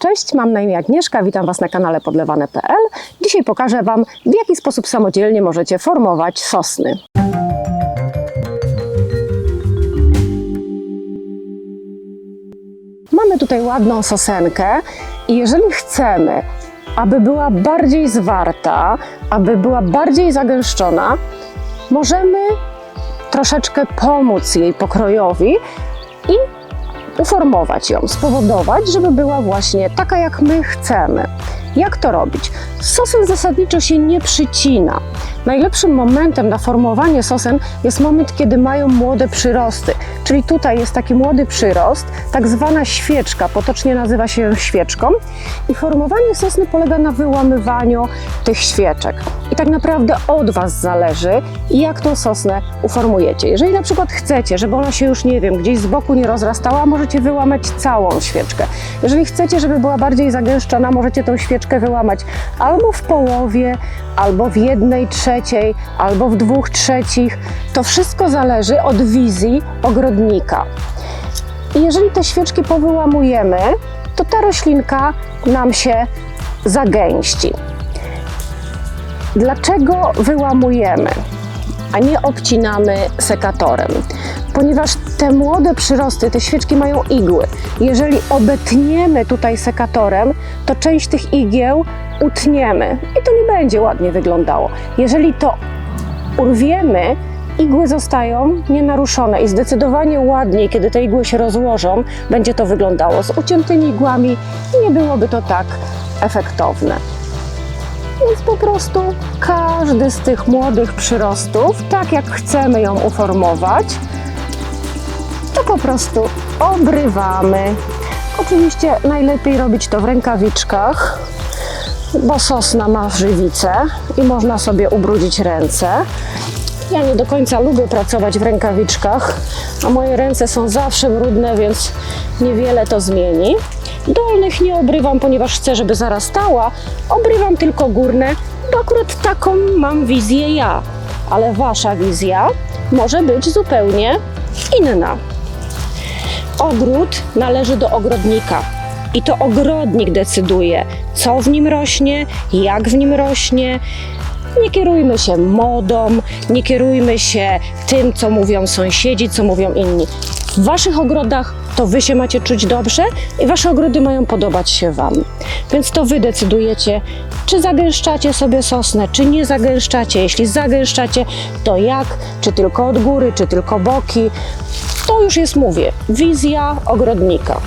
Cześć, mam na imię Agnieszka, witam Was na kanale podlewane.pl. Dzisiaj pokażę Wam, w jaki sposób samodzielnie możecie formować sosny. Mamy tutaj ładną sosenkę i jeżeli chcemy, aby była bardziej zwarta, aby była bardziej zagęszczona, możemy troszeczkę pomóc jej pokrojowi i uformować ją, spowodować, żeby była właśnie taka, jak my chcemy. Jak to robić? Sosen zasadniczo się nie przycina. Najlepszym momentem na formowanie sosen jest moment, kiedy mają młode przyrosty. Czyli tutaj jest taki młody przyrost, tak zwana świeczka, potocznie nazywa się świeczką. I formowanie sosny polega na wyłamywaniu tych świeczek. I tak naprawdę od Was zależy, jak tą sosnę uformujecie. Jeżeli na przykład chcecie, żeby ona się już, nie wiem, gdzieś z boku nie rozrastała, możecie wyłamać całą świeczkę. Jeżeli chcecie, żeby była bardziej zagęszczona, możecie tą świeczkę wyłamać albo w połowie, albo w jednej trzeciej, albo w dwóch trzecich. To wszystko zależy od wizji ogrodnika. Jeżeli te świeczki powyłamujemy, to ta roślinka nam się zagęści. Dlaczego wyłamujemy, a nie obcinamy sekatorem? Ponieważ te młode przyrosty, te świeczki mają igły. Jeżeli obetniemy tutaj sekatorem, to część tych igieł utniemy i to nie będzie ładnie wyglądało. Jeżeli to urwiemy, igły zostają nienaruszone i zdecydowanie ładniej, kiedy te igły się rozłożą, będzie to wyglądało. Z uciętymi igłami nie byłoby to tak efektowne. Więc po prostu każdy z tych młodych przyrostów, tak jak chcemy ją uformować, po prostu obrywamy. Oczywiście najlepiej robić to w rękawiczkach, bo sosna ma żywicę i można sobie ubrudzić ręce. Ja nie do końca lubię pracować w rękawiczkach, a moje ręce są zawsze brudne, więc niewiele to zmieni. Dolnych nie obrywam, ponieważ chcę, żeby zarastała. Obrywam tylko górne, bo akurat taką mam wizję ja. Ale wasza wizja może być zupełnie inna. Ogród należy do ogrodnika. I to ogrodnik decyduje, co w nim rośnie, jak w nim rośnie. Nie kierujmy się modą, nie kierujmy się tym, co mówią sąsiedzi, co mówią inni. W waszych ogrodach to wy się macie czuć dobrze i wasze ogrody mają podobać się wam. Więc to wy decydujecie, czy zagęszczacie sobie sosnę, czy nie zagęszczacie. Jeśli zagęszczacie, to jak? Czy tylko od góry, czy tylko boki? To już jest, mówię, wizja ogrodnika.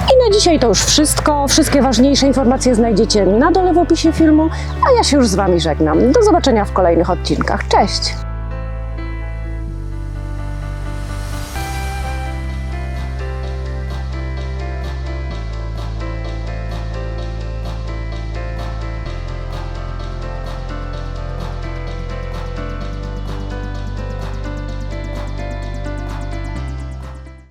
I na dzisiaj to już wszystko. Wszystkie ważniejsze informacje znajdziecie na dole w opisie filmu, a ja się już z Wami żegnam. Do zobaczenia w kolejnych odcinkach. Cześć!